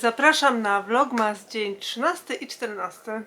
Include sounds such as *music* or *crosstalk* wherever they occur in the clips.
Zapraszam na vlogmas dzień 13 i 14.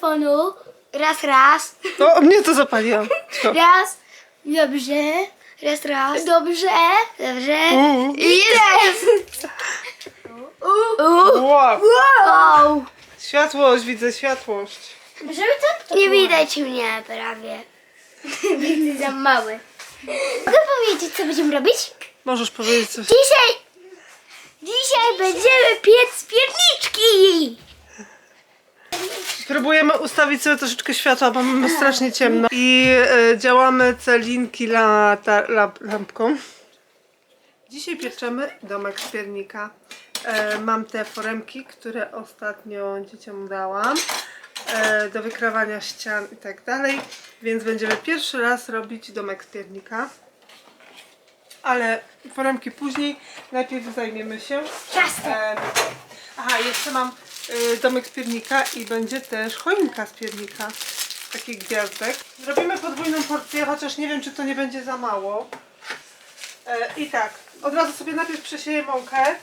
mikrofonu. Raz, raz. O, mnie to zapaliłam. *laughs* Raz. Dobrze. Raz, raz. Dobrze. Dobrze. Mm. I jest. Wow. Wow. Światłość, widzę światłość. Żeby to... Nie widać mnie prawie. *laughs* Będę za mały. Mogę powiedzieć, co będziemy robić? Możesz powiedzieć coś. Dzisiaj... Dzisiaj będziemy piec pierniczki. Próbujemy ustawić sobie troszeczkę światła, bo mamy strasznie ciemno. I e, działamy celinki lata, lamp, lampką. Dzisiaj pieczemy domek z piernika. E, mam te foremki, które ostatnio dzieciom dałam. E, do wykrawania ścian i tak dalej. Więc będziemy pierwszy raz robić domek z piernika. Ale foremki później. Najpierw zajmiemy się Ciastem. Em, Aha, jeszcze mam y, domek z piernika i będzie też choinka z piernika. Takich gwiazdek. Zrobimy podwójną porcję, chociaż nie wiem, czy to nie będzie za mało. E, I tak, od razu sobie najpierw przesieję mąkę,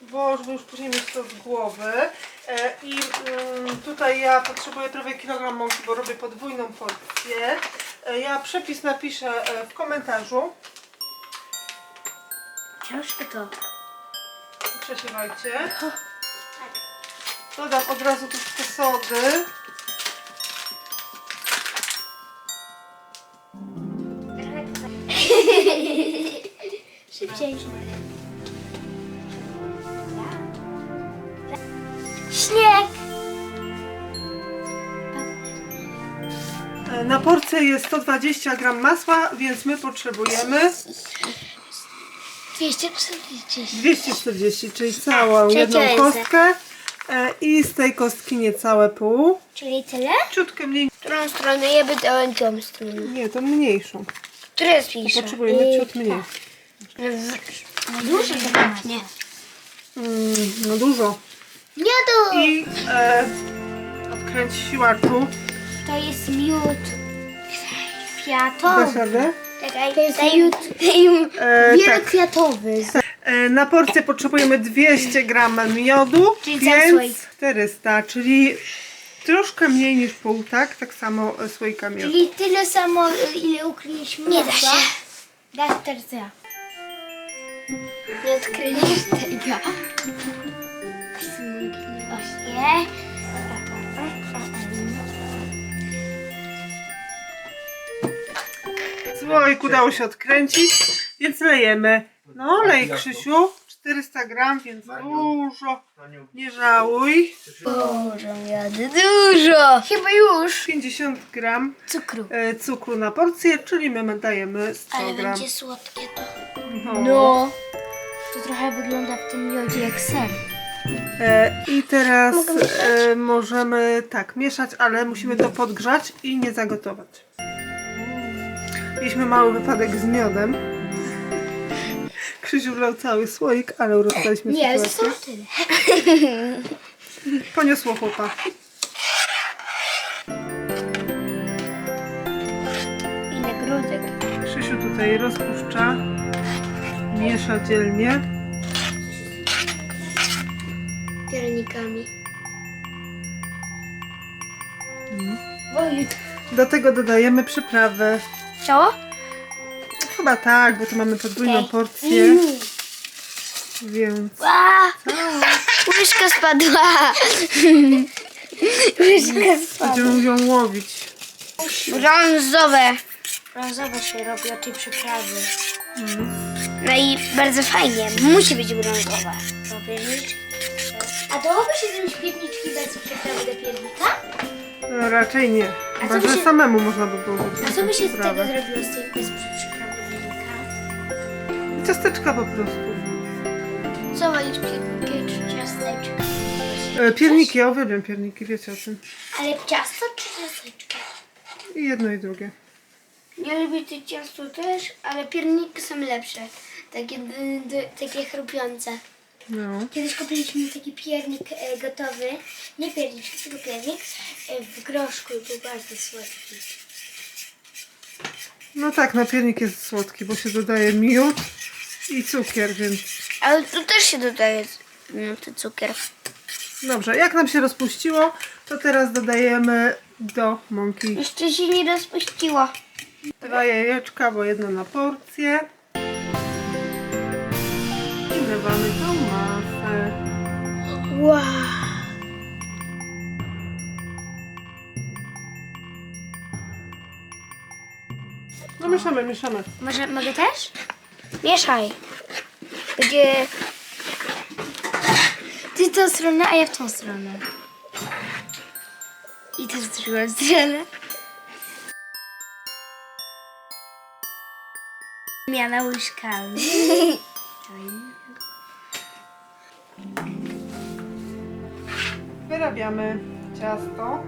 bo żeby już później mieć to z głowy. E, I tutaj ja potrzebuję prawie kilogram mąki, bo robię podwójną porcję. E, ja przepis napiszę w komentarzu. Ciężko to. Przesiewajcie. Dodam od razu troszkę sody. Szybciej. Śnieg. E, Na porcję jest 120 gram masła, więc my potrzebujemy 240. 240, czyli całą Czyli jedną kostkę e, i z tej kostki niecałe pół. Czyli tyle? Ciutkę mniej. Którą stronę? Ja będę tą stronę. Nie, to mniejszą. Która jest mniejsza? Potrzebujemy ciut mniej. Dużo to nie. Mm, no dużo. Nie to. I e, odkręć siłaczu. To jest miód. Kwiatowy. Dasz radę? Czekaj, to jest *laughs* miód. E, tak. Wielokwiatowy. E, Na porcję potrzebujemy 200 gram miodu, Czyli cały słoik. więc 400, czyli troszkę mniej niż pół, tak? Tak samo e, słoika miodu. Czyli tyle samo, ile ukryliśmy. Nie da się. Dasz tercja. Nie odkryjesz tego. Właśnie. Słoik udało się odkręcić, więc lejemy. No, lej Krzysiu, 400 gram, więc dużo, nie żałuj. Boże, jadę dużo. Chyba już. 50 gram Cukru. e, cukru na porcję, czyli my dajemy 100 Ale gram. będzie słodkie to. No. No. To trochę wygląda w tym miodzie jak ser. E, I teraz Mogę mieszać? e, możemy tak mieszać, ale musimy to podgrzać i nie zagotować. Mieliśmy mały wypadek z miodem. Krzysiu wlał cały słoik, ale uratowaliśmy Nie, sytuację. są tyle. Poniosło chłopa. Ile grudek. Krzysiu tutaj rozpuszcza, miesza dzielnie. Piernikami. Do tego dodajemy przyprawy. Co? Chyba tak, bo tu mamy podwójną porcję, więc A, łyżka spadła. łyżka spadła. będziemy ją łowić. Brązowe. Brązowe się robi od tej przyprawy. No i bardzo fajnie. Musi być brązowe. A dałoby się zrobić pierniczki bez przyprawy do piernika? No, raczej nie. A Chyba, by że się- samemu można by było zrobić A co by się z tego przyprawę. zrobiło z tej bez przyprawy? Ciasteczka po prostu. Co wolisz, pierniki czy ciasteczka? E, pierniki, ja uwielbiam pierniki, wiecie o tym. Ale ciasto czy ciasteczka? I jedno i drugie. Ja lubię to ciasto też, ale pierniki są lepsze. Takie, d- d- takie chrupiące. No. Kiedyś kupiliśmy taki piernik e, gotowy. Nie piernik, tylko piernik. E, w groszku i był bardzo słodki. No tak, no piernik jest słodki, bo się dodaje miód i cukier, więc... Ale tu też się dodaje no, ten cukier. Dobrze, jak nam się rozpuściło, to teraz dodajemy do mąki Jeszcze się nie rozpuściło. dwa jajeczka, bo jedno na porcję. I wlewamy tą masę. Wow. No mieszamy, mieszamy. Może, mogę też? Mieszaj. Będzie... Ty tą stronę, a ja w tą stronę. I też w drugą. Miana łyżkami. Wyrabiamy ciasto.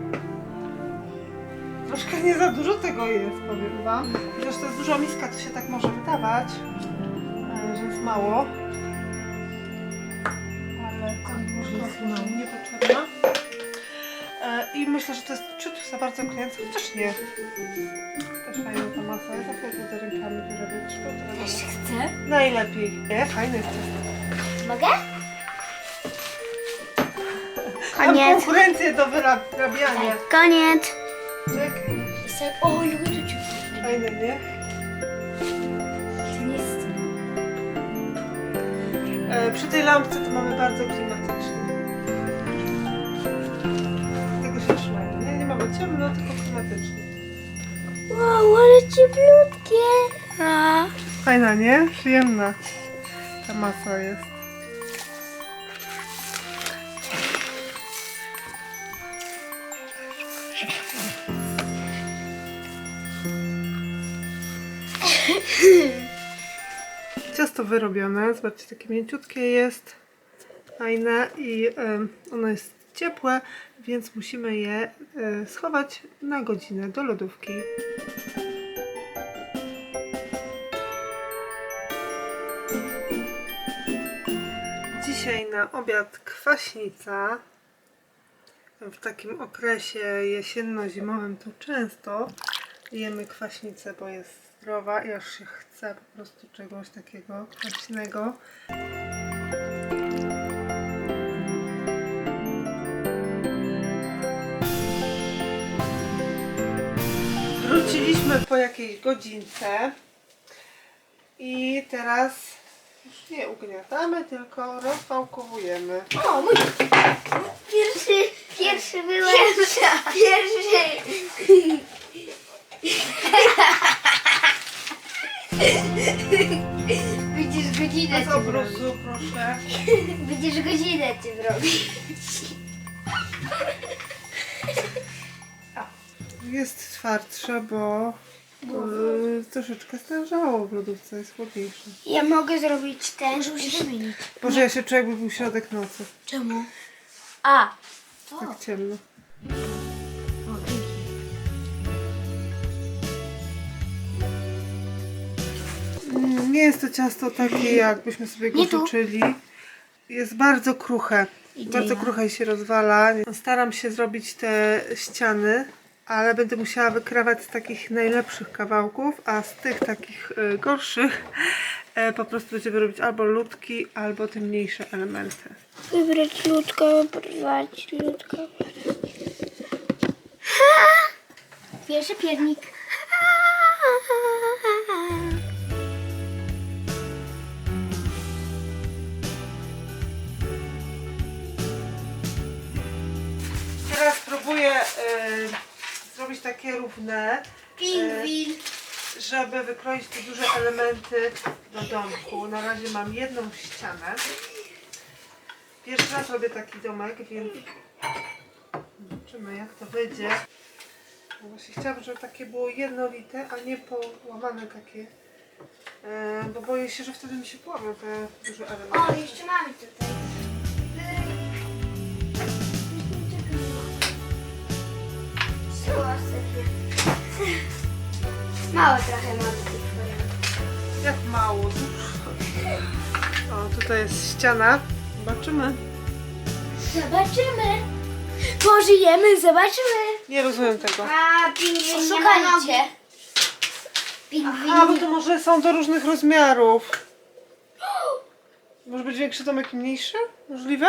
Troszkę nie za dużo tego jest, powiem wam. Chociaż to jest duża miska, to się tak może wydawać, jest mało. Ale to może jest niepotrzebna. E, I myślę, że to jest ciut za bardzo klejące, chociaż nie. Też fajna ta masa. Ja zawsze będę rękami wyrabiać. Jeszcze chcę? Najlepiej. Nie? Fajne jest ciasto. Mogę? *laughs* Mam Koniec. konkurencję do wyrabiania. Koniec. Czekaj. O, lubię to. Fajne, nie? Przy tej lampce to mamy bardzo klimatycznie. Tego się trzymają, nie? Nie mamy ciemno, tylko klimatycznie. Wow, ale cieplutkie. A. Fajna, nie? Przyjemna ta masa jest. *laughs* Ciasto wyrobione, zobaczcie, takie mięciutkie jest, fajne i ono jest ciepłe, więc musimy je e, schować na godzinę do lodówki. Dzisiaj na obiad kwaśnica. W takim okresie jesienno-zimowym to często jemy kwaśnicę, bo jest zdrowa i aż się chce po prostu czegoś takiego kwaśnego. Wróciliśmy po jakiejś godzince i teraz już nie ugniatamy, tylko rozwałkowujemy. O, mój pierwszy, pierwszy byłem. Pierwsza. Pierwszy. *laughs* Widzisz godzinę Bez obrusu, proszę. *laughs* Widzisz godzinę ty robisz. *laughs* Jest twardsze, bo yy, troszeczkę stężało w lodówce, jest chłodniejsze. Ja mogę zrobić ten, żeby się wymienić. Boże, ja się czuję jakby był środek nocy. Czemu? A. Tak ciemno. Nie jest to ciasto takie, jakbyśmy sobie go Nie tu. życzyli. Jest bardzo kruche. Bardzo kruche i się rozwala. Staram się zrobić te ściany, ale będę musiała wykrawać z takich najlepszych kawałków, a z tych takich y, gorszych e, po prostu będziemy robić albo ludki, albo te mniejsze elementy. Wybrać ludko, porwać ludko. Pierwszy piernik. Takie równe, Pingwin. żeby wykroić te duże elementy do domku. Na razie mam jedną ścianę. Pierwszy raz robię taki domek, więc Zobaczymy jak to wyjdzie. No właśnie chciałabym, żeby takie było jednolite, a nie połamane takie. E, bo boję się, że wtedy mi się połamią te duże elementy. O, jeszcze mamy tutaj. Mało trochę tych wariantów. Jak mało. O, tutaj jest ściana. Zobaczymy. Zobaczymy. Pożyjemy, zobaczymy. Nie rozumiem tego. A pingwin nie ma nogi. Pingwin. A, bo to może są do różnych rozmiarów. Może być większy domek i mniejszy? Możliwe?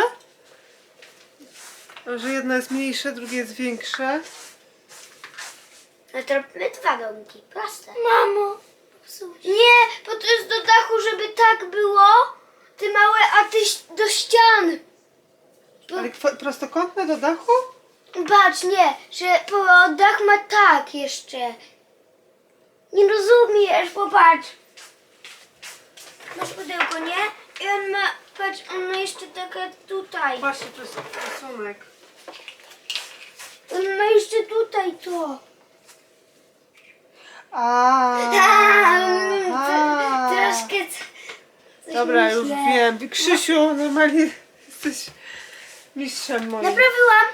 Że jedno jest mniejsze, drugie jest większe. No to robimy dwa domki, proste. Mamo, Nie, bo to jest do dachu, żeby tak było. Ty małe, a ty do ścian. Ale kwa- prostokątne do dachu? Patrz, nie, że bo dach ma tak jeszcze. Nie rozumiesz, popatrz. Masz pudełko, nie? I on ma, patrz, on ma jeszcze takie tutaj. Właśnie, to jest rysunek. On ma jeszcze tutaj to. A, *laughs* a. Troszkę... coś Dobra, już myślę. wiem. Krzysiu, normalnie jesteś mistrzem moim. Naprawiłam.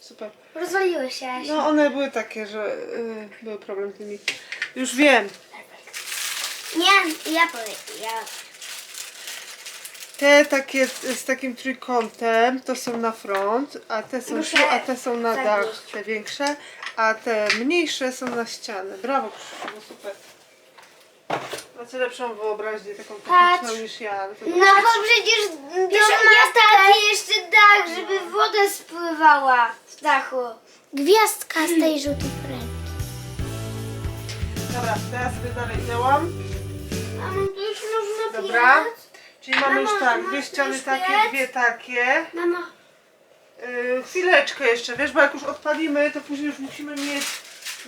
Super. Rozwaliły się. No one były takie, że y, były problem z tymi. Już wiem. Nie, ja powiem. Ja. Te takie z takim trójkątem to są na front, a te są Muszę tu, a te są na dach, te większe, a te mniejsze są na ścianę. Brawo Krzysiu, było super. Macie lepszą wyobraźnię taką techniczną Patrz. niż ja. ale to- No bo przecież dom ma taki jeszcze dach, żeby woda spływała z dachu. Gwiazdka z tej żółtej fręki. Dobra, teraz sobie dalej działam. Mamo, to już można Dobra. Czyli mamy już tak, dwie ściany takie, dwie takie. Mamo, Yy, chwileczkę jeszcze, wiesz, bo jak już odpalimy, to później już musimy mieć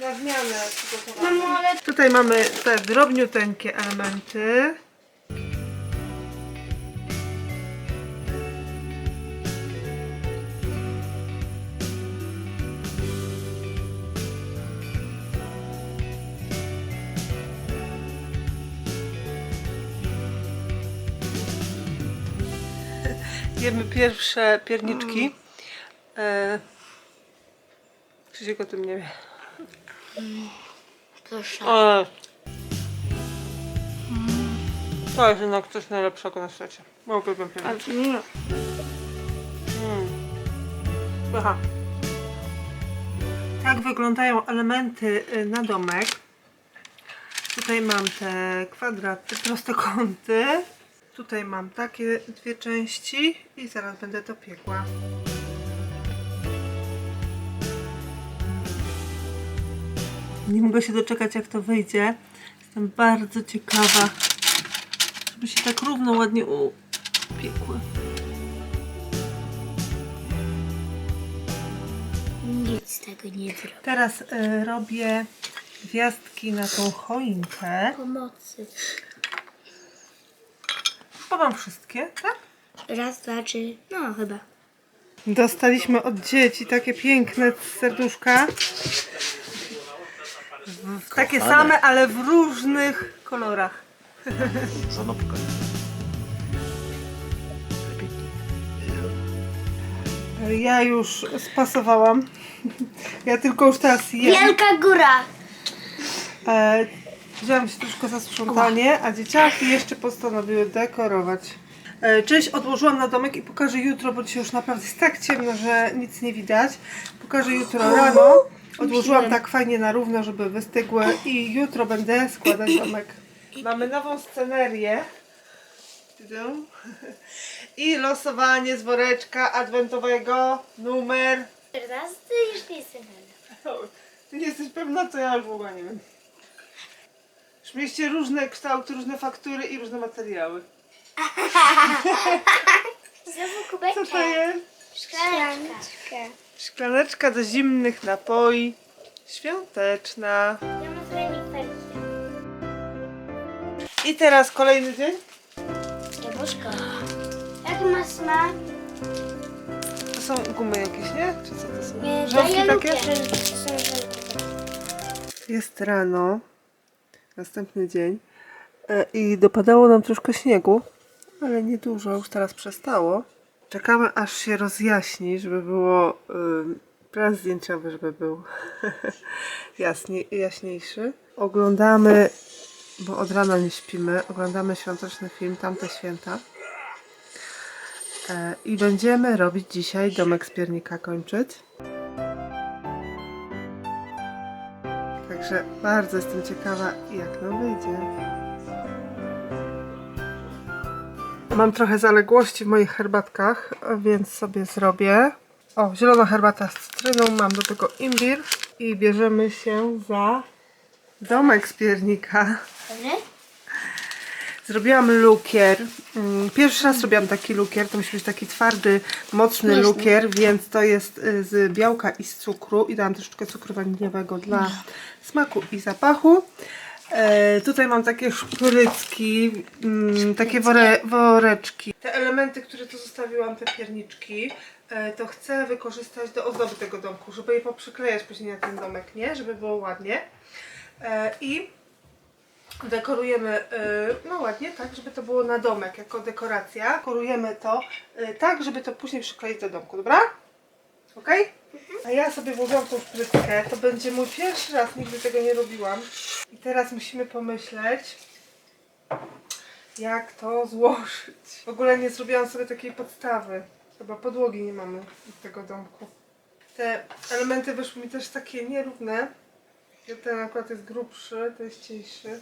na zmianę przygotowane. mamo, ale Tutaj mamy te drobniuteńkie elementy. Jemy pierwsze pierniczki. E... Krzysiek o tym nie wie. proszę. O. To jest jednak coś najlepszego na świecie. Bo uwielbiam nie. Mm. Aha. Tak wyglądają elementy y, na domek. Tutaj mam te kwadraty, prostokąty. Tutaj mam takie dwie części i zaraz będę to piekła. Nie mogę się doczekać jak to wyjdzie. Jestem bardzo ciekawa, żeby się tak równo ładnie upiekły. Nic z tego nie zrobię. Teraz y, robię gwiazdki na tą choinkę. Pomocy. Chyba mam wszystkie, tak? Raz, dwa, trzy. No chyba. Dostaliśmy od dzieci takie piękne serduszka. W- Takie Kochane. same, ale w różnych kolorach. *laughs* Żonobka. Ja już spasowałam. Ja tylko już teraz jem. Wielka góra. E, się troszkę za sprzątanie, a dzieciaki jeszcze postanowiły dekorować. E, część odłożyłam na domek i pokażę jutro, bo dzisiaj już naprawdę jest tak ciemno, że nic nie widać. Pokażę jutro rano. Odłożyłam tak fajnie na równo, żeby wystygły i jutro będę składać domek. Mamy nową scenerię. I losowanie z woreczka adwentowego numer Teraz ty już nie jestem pewna. Ty nie jesteś pewna, co ja już w ogóle nie wiem. Już mieliście różne kształty, różne faktury i różne materiały. *laughs* Znowu kubeczek. Co to jest? Szklaneczka. Szklaneczka do zimnych napoi. Świąteczna. Ja mam reniferkę. I teraz kolejny dzień. Jabłuszko. Jak ma smak? To są gumy jakieś, nie? Czy co to są? Ja takie? Jest rano, następny dzień e, i dopadało nam troszkę śniegu, ale nie dużo, już teraz przestało. Czekamy aż się rozjaśni, żeby było ym, plan zdjęciowy, żeby był *laughs* jasniej, jaśniejszy. Oglądamy, bo od rana nie śpimy, oglądamy świąteczny film Tamte Święta. E, I będziemy robić dzisiaj domek z piernika kończyć. Także bardzo jestem ciekawa, jak nam wyjdzie. Mam trochę zaległości w moich herbatkach, więc sobie zrobię. O, zielona herbata z cytryną, mam do tego imbir i bierzemy się za domek z piernika. Zrobiłam lukier. Mm, Pierwszy raz robiłam taki lukier. To musi być taki twardy, mocny lukier, więc to jest y, z białka i z cukru. I dałam troszeczkę cukru waniliowego dla smaku i zapachu. E, tutaj mam takie szprycki, mm, takie wore, woreczki. Te elementy, które tu zostawiłam, te pierniczki, e, to chcę wykorzystać do ozdoby tego domku, żeby je poprzyklejać później na ten domek, nie? Żeby było ładnie. E, I dekorujemy y, no ładnie, tak, żeby to było na domek jako dekoracja. Dekorujemy to y, tak, żeby to później przykleić do domku, dobra? Ok? A ja sobie włożyłam tą szprytkę. To będzie mój pierwszy raz, nigdy tego nie robiłam. I teraz musimy pomyśleć, jak to złożyć. W ogóle nie zrobiłam sobie takiej podstawy. Chyba podłogi nie mamy w tego domku. Te elementy wyszły mi też takie nierówne. Ten akurat jest grubszy, to jest cieńszy.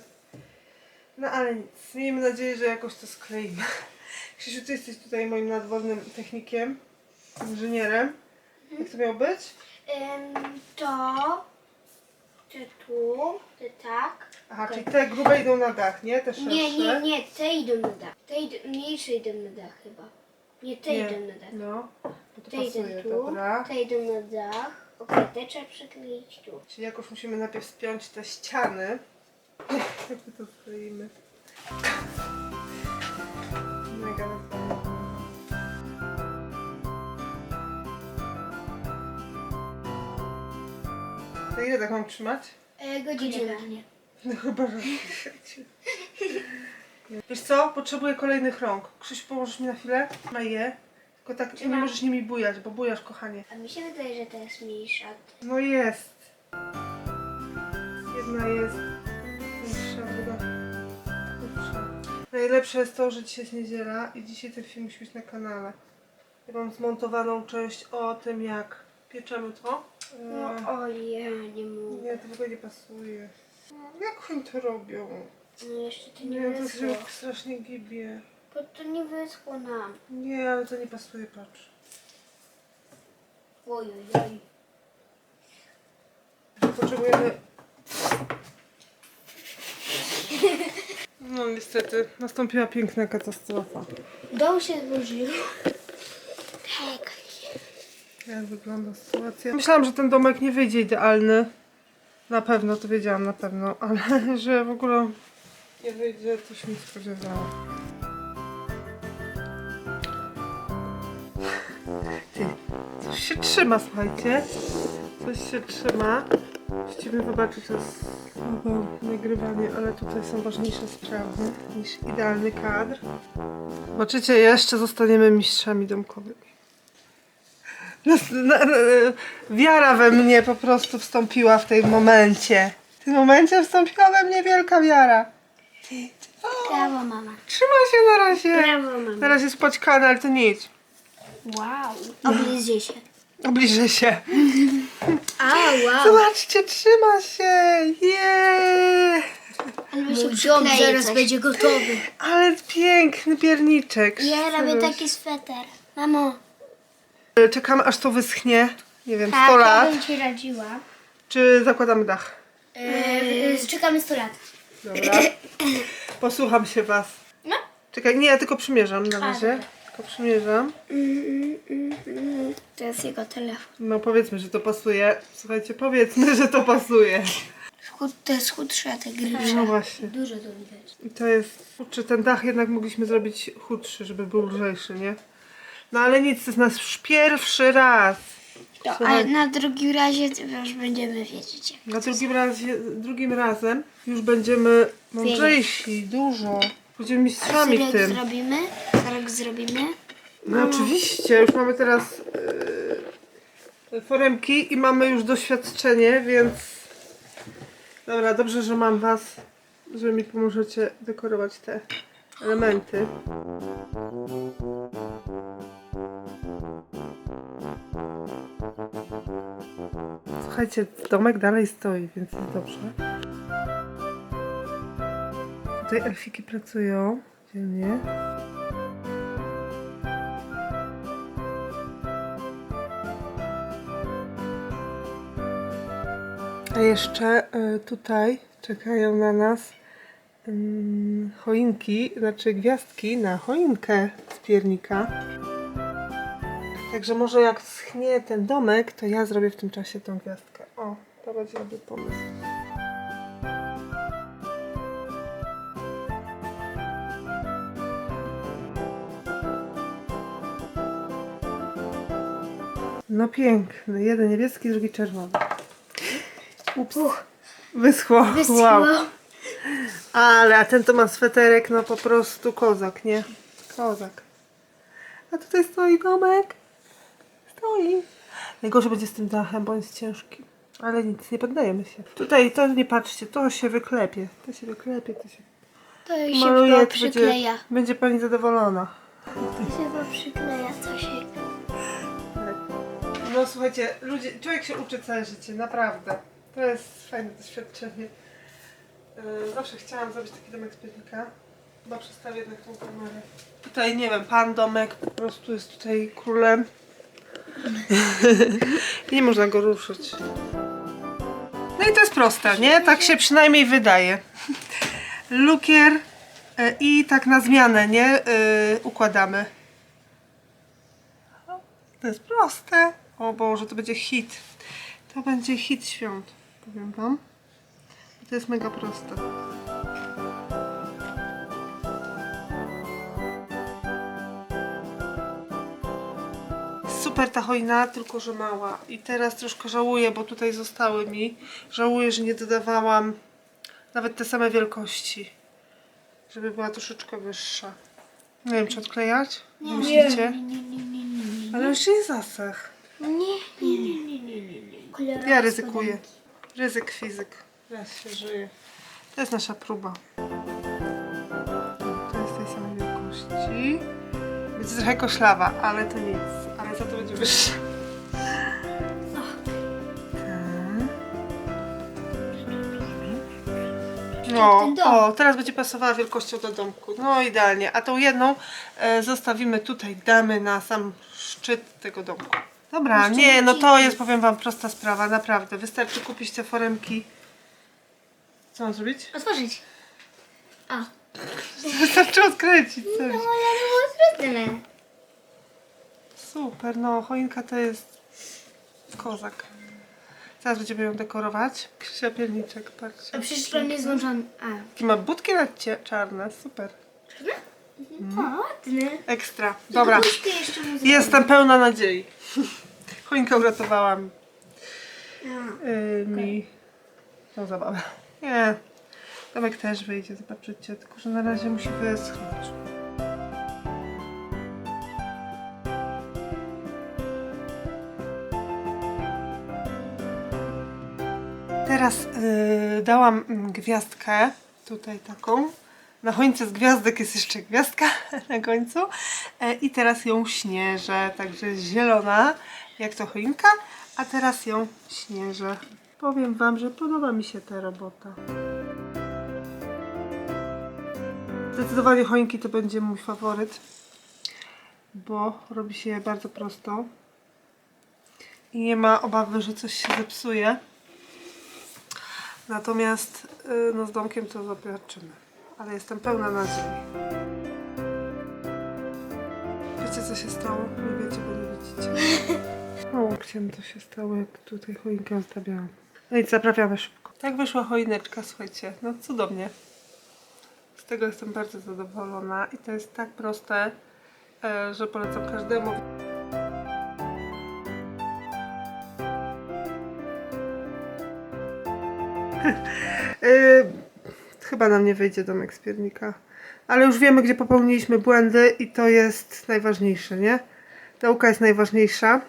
No ale nic. Miejmy nadzieję, że jakoś to skleimy. *laughs* Krzysiu, ty jesteś tutaj moim nadwornym technikiem, inżynierem. Jak to miało być? Ym, to, te tu, te tak. Aha, czyli te grube idą na dach, nie? Te szersze. Nie, nie, nie, te idą na dach. Te idą, mniejsze idą na dach chyba. Nie, te Nie. idą na dach. No, bo to Te pasuje, idą tu, dobra. te idą na dach. Okej, te trzeba przykleić tu. Czyli jakoś musimy najpierw spiąć te ściany. *laughs* Jak my to skleimy? To ile tak mam trzymać? E, godzinę. No chyba, że. Wiesz co? Potrzebuję kolejnych rąk. Krzyś, położysz mi na chwilę? Ma je. Tylko tak nie możesz nimi bujać, bo bujasz, kochanie. A mi się wydaje, że ta jest mniejsza. No jest. Jedna jest druga wyższa. Najlepsze jest to, że dzisiaj jest niedziela i dzisiaj ten film musi być na kanale. Ja mam zmontowaną część o tym, jak pieczemy to. No o ja nie mogę. nie, to w ogóle nie pasuje. Jak oni to robią? No jeszcze to nie Nie, to wyschło. się strasznie gibie. Bo to nie wyschło nam. Nie, ale to nie pasuje, patrz. Oj, oj, oj. Potrzebujemy... No niestety, nastąpiła piękna katastrofa. Dom się zburzył. Jak wygląda sytuacja? Myślałam, że ten domek nie wyjdzie idealny. Na pewno, to wiedziałam na pewno, ale *laughs* że w ogóle nie wyjdzie, to się nie spodziewałam. Coś się trzyma, słuchajcie. Coś się trzyma. Chcieliby wybaczyć to jest słabe nagrywanie, ale tutaj są ważniejsze sprawy niż idealny kadr. Zobaczycie, jeszcze zostaniemy mistrzami domkowymi. Wiara we mnie po prostu wstąpiła w tym momencie. W tym momencie wstąpiła we mnie wielka wiara. O, Brawo, mama. trzyma się na razie. Brawo, mama. Na razie jest poćkany, ale to nic. Wow. Obliżę się. Obliżę się. A, wow. Zobaczcie, trzyma się. Jeee. Ale się dom zaraz będzie gotowy. Ale piękny pierniczek. Ja robię taki sweter. Mamo. Czekamy aż to wyschnie. Nie wiem, 100 Tak, ja lat. bym ci radziła. Czy zakładamy dach? Yy, czekamy 100 lat. Dobra. *coughs* Posłucham się was. No. Czekaj, nie, ja tylko przymierzam na razie. dobra. Tylko przymierzam. To jest jego telefon. No powiedzmy, że to pasuje. Słuchajcie, powiedzmy, że to pasuje. To jest chudsze, a te grubsze. No właśnie. Dużo to widać. I to jest... Kurczę, ten dach jednak mogliśmy zrobić chudszy, żeby był lżejszy, nie? No ale nic, to jest nasz pierwszy raz. Słuchaj. ale na drugim razie już będziemy wiedzieć. jak Na drugim, razie, drugim razem już będziemy mądrzejsi, dużo. Będziemy mistrzami w Rok tym. zrobimy? Rok zrobimy? No oczywiście, już mamy teraz yy, foremki i mamy już doświadczenie, więc dobra, dobrze, że mam was, że mi pomożecie dekorować te elementy. Słuchajcie, domek dalej stoi, więc jest dobrze. Tutaj elfiki pracują dzielnie. A jeszcze y, tutaj czekają na nas ym, choinki, znaczy gwiazdki na choinkę z piernika. Także może jak schnie ten domek, to ja zrobię w tym czasie tą gwiazdkę. O, to będzie dobry pomysł. No piękny. Jeden niebieski, drugi czerwony. Ups. Wyschło. Wyschło. Wow. Ale, a ten to ma sweterek, no po prostu kozak, nie? Kozak. A tutaj stoi domek. Stoi. Najgorzej będzie z tym dachem, bo jest ciężki. Ale nic, nie poddajemy się. Tutaj to nie patrzcie, to się wyklepie. To się wyklepie, to się To się maluje, to będzie, przykleja. będzie pani zadowolona. To się chyba przykleja, to się... No słuchajcie, ludzie, człowiek się uczy całe życie, naprawdę. To jest fajne doświadczenie. Yy, zawsze chciałam zrobić taki domek z piernika. Chyba przestawię jednak tą kamerę. Tutaj, nie wiem, pan domek po prostu jest tutaj królem. *laughs* nie można go ruszyć. No i to jest proste, nie? Tak się przynajmniej wydaje. Lukier yy, i tak na zmianę, nie? Yy, układamy. To jest proste. O Boże, to będzie hit. To będzie hit świąt, powiem wam. To jest mega proste. Super ta choina, tylko że mała. I teraz troszkę żałuję, bo tutaj zostały mi. Żałuję, że nie dodawałam nawet te same wielkości. Żeby była troszeczkę wyższa. Nie wiem, czy odklejać? Nie, Myślicie? Ale już nie zasach. Nie, nie, nie, nie, nie, nie, nie. Kolorowe Ja ryzykuję. Ryzyk fizyk. Raz się żyje. To jest nasza próba. To jest tej samej wielkości. Będzie trochę koszlawa, ale to nic. Za to będzie wyższa. Tak. No, o, teraz będzie pasowała wielkością do domku. No idealnie. A tą jedną e, zostawimy tutaj, damy na sam szczyt tego domku. Dobra, nie, no to jest, powiem wam, prosta sprawa, naprawdę. Wystarczy kupić te foremki. Co mam zrobić? Otworzyć. O. *laughs* Wystarczy odkręcić No coś. ale to było trudne. Super, no, choinka to jest kozak. Zaraz będziemy ją dekorować. Krzysia pierniczek, patrzcie. A przecież plan jest złączony. A. Taki ma budki na cie- czarne, super. O, ładny. Ekstra. Dobra, Puszkę jeszcze mu jestem pełna nadziei. *laughs* Choinkę uratowała mi, zrobię. yy, mi tą zabawę. Nie, domek też wyjdzie, zobaczycie, tylko że na razie musi wyschnąć. Teraz yy, dałam mm, gwiazdkę, tutaj taką. Na choince z gwiazdek jest jeszcze gwiazdka *laughs* na końcu. E, I teraz ją śnieżę, także zielona, jak to choinka, a teraz ją śnieżę. Powiem Wam, że podoba mi się ta robota. Zdecydowanie choinki to będzie mój faworyt, bo robi się je bardzo prosto i nie ma obawy, że coś się zepsuje. Natomiast y, no, z domkiem to zobaczymy. Ale jestem pełna nadziei. Wiecie co się stało? Nie wiecie, bo nie widzicie. *laughs* O, chciałam to się stało, jak tutaj choinkę zostawiałam. No i zaprawiamy szybko. Tak wyszła choineczka, słuchajcie. No cudownie. Z tego jestem bardzo zadowolona i to jest tak proste e, że polecam każdemu. *laughs* Chyba nam nie wyjdzie domek z piernika. Ale już wiemy, gdzie popełniliśmy błędy i to jest najważniejsze, nie? Nauka jest najważniejsza.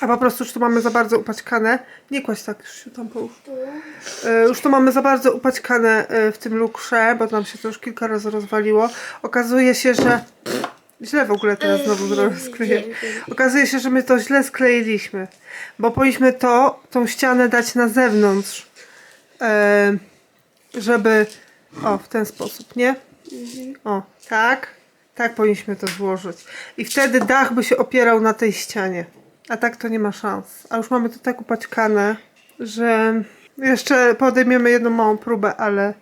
A po prostu już tu mamy za bardzo upaćkane. Nie kładź tak, już się tam połóż. E, Już tu mamy za bardzo upaćkane e, w tym lukrze, bo nam się to już kilka razy rozwaliło. Okazuje się, że... Źle w ogóle teraz znowu skleję. Okazuje się, że my to źle skleiliśmy. Bo powinniśmy to, tą ścianę dać na zewnątrz. E, żeby... O, w ten sposób, nie? O, tak. Tak powinniśmy to złożyć. I wtedy dach by się opierał na tej ścianie. A tak to nie ma szans. A już mamy to tak upaćkane, że jeszcze podejmiemy jedną małą próbę, ale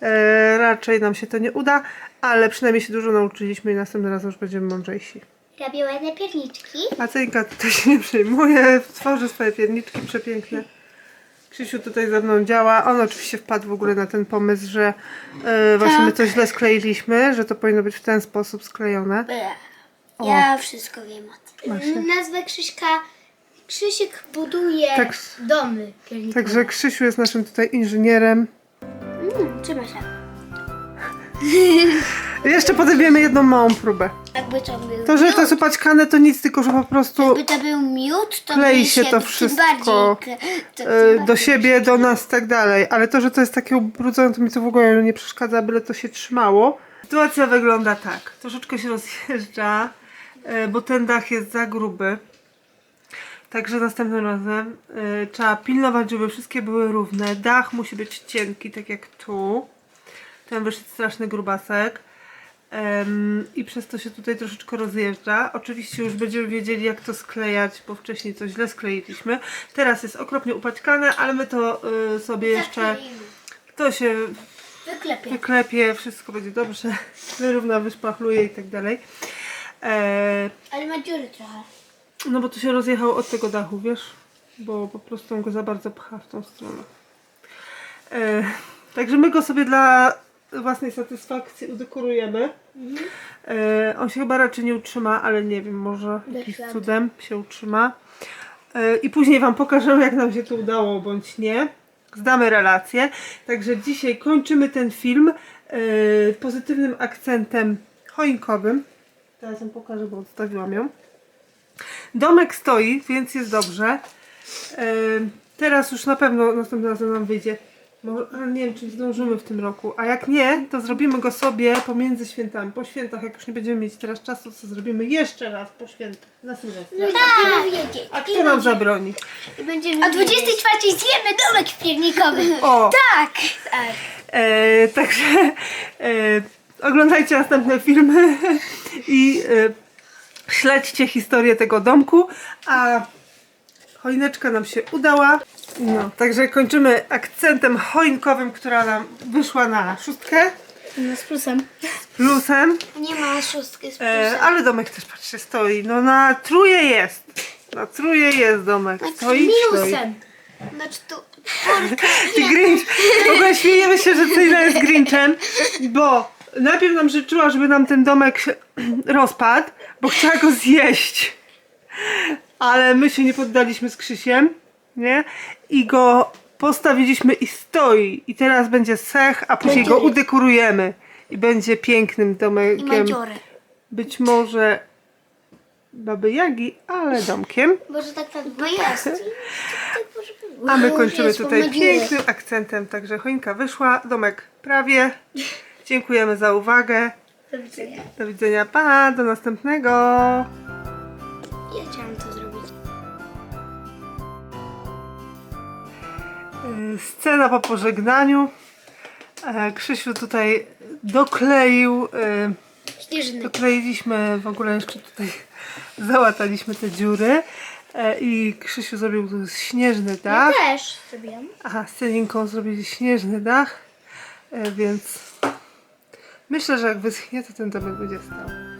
e, raczej nam się to nie uda. Ale przynajmniej się dużo nauczyliśmy i następnym razem już będziemy mądrzejsi. Robię ładne pierniczki. A Cenka tutaj się nie przejmuje, tworzy swoje pierniczki przepiękne. Krzysiu tutaj ze mną działa. On oczywiście wpadł w ogóle na ten pomysł, że e, właśnie my to źle skleiliśmy, że to powinno być w ten sposób sklejone. O. Ja wszystko wiem o tym. Właśnie. Nazwę Krzyśka. Krzysiek buduje Tak. domy. Także Krzysiu jest naszym tutaj inżynierem. Mm, trzyma się. *laughs* Jeszcze podejmiemy jedną małą próbę. Jakby to był To, że miód, to jest upaćkane, to nic, tylko że po prostu jakby to był miód, to klei by się to tym wszystko, bardziej, k- to, tym e, do bardziej siebie, do nas i tak dalej. Ale to, że to jest takie ubrudzone, to mi to w ogóle nie przeszkadza, byle to się trzymało. Sytuacja wygląda tak. Troszeczkę się rozjeżdża, e, bo ten dach jest za gruby. Także następnym razem e, trzeba pilnować, żeby wszystkie były równe. Dach musi być cienki, tak jak tu. Ten wyszedł straszny grubasek. Em, I przez to się tutaj troszeczkę rozjeżdża. Oczywiście już będziemy wiedzieli jak to sklejać, bo wcześniej to źle skleiliśmy. Teraz jest okropnie upaćkane, ale my to y, sobie jeszcze... To się Wyklepię. wyklepie, wszystko będzie dobrze. *laughs* Wyrówna, wyszpachluje i tak dalej. E, Ale ma dziury trochę. no bo to się rozjechał od tego dachu, wiesz? Bo po prostu on go za bardzo pcha w tą stronę. E, także my go sobie dla własnej satysfakcji udekorujemy. E, on się chyba raczej nie utrzyma, ale nie wiem, może jakimś cudem się utrzyma. E, I później Wam pokażemy, jak nam się to udało, bądź nie. Zdamy relację. Także dzisiaj kończymy ten film e, pozytywnym akcentem choinkowym. Teraz ją pokażę, bo odstawiłam ją. Domek stoi, więc jest dobrze. E, teraz już na pewno następnym razem nam wyjdzie. Może, nie wiem, czy zdążymy w tym roku. A jak nie, to zrobimy go sobie pomiędzy świętami. Po świętach, jak już nie będziemy mieć teraz czasu, to zrobimy jeszcze raz po świętach. Na Sylwestra. Będziemy wiedzieć. A kto nam zabroni? Będziemy o 24 zjemy domek piernikowy. *laughs* O! Tak. tak. E, także e, oglądajcie następne filmy *laughs* i e, śledźcie historię tego domku, a choineczka nam się udała. No, także kończymy akcentem choinkowym, która nam wyszła na szóstkę No z plusem. plusem, Nie ma szóstki z e, plusem. ale domek też patrzcie stoi. No na truje jest. Na truje jest domek. Stoi, stoi. minusem. Znaczy tu Ty Grinch. W ogóle śmiejemy się, że Cyla jest Grinchem, bo najpierw nam życzyła, żeby nam ten domek *clears throat* rozpadł, bo chciała go zjeść. Ale my się nie poddaliśmy z Krzysiem, nie? I go postawiliśmy i stoi. I teraz będzie sech, a później go udekorujemy. I będzie pięknym i domekiem. ma dziurę. Być może Baby Jagi, ale domkiem. Może tak tak bo jest. *laughs* A my kończymy tutaj pięknym akcentem. Także choinka wyszła, domek prawie. *laughs* Dziękujemy za uwagę. Do widzenia. Do widzenia, pa, do następnego. Ja chciałam to zrobić. Scena po pożegnaniu. E, Krzysiu tutaj dokleił. yy, Śnieżny. Dokleiliśmy w ogóle jeszcze tutaj, *laughs* załataliśmy te dziury. E, I Krzysiu zrobił tu śnieżny Ja dach. też zrobiłam. Aha, z Celinką zrobili śnieżny dach, e, więc myślę, że jak wyschnie, to ten domek będzie stał.